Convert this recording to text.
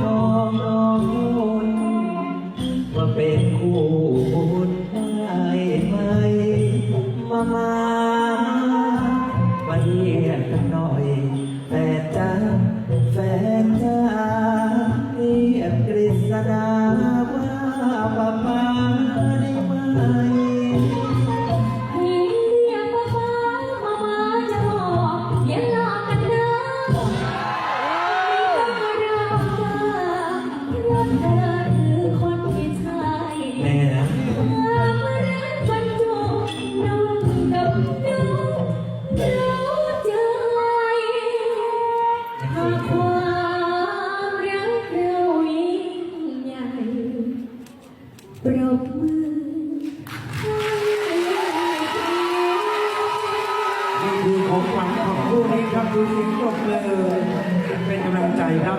ทองดอกมุนว่าเป็นคู่บุญได้ไหมมามามาเรียกกันหน่อยแฟนจ้าแฟนจ้รียกาว่าป้าป้าได้ไหม ปรบมือนี่คือของขวัญของคู่นี้ครับดูเสียงปรบมือเป็นกำลังใจครับ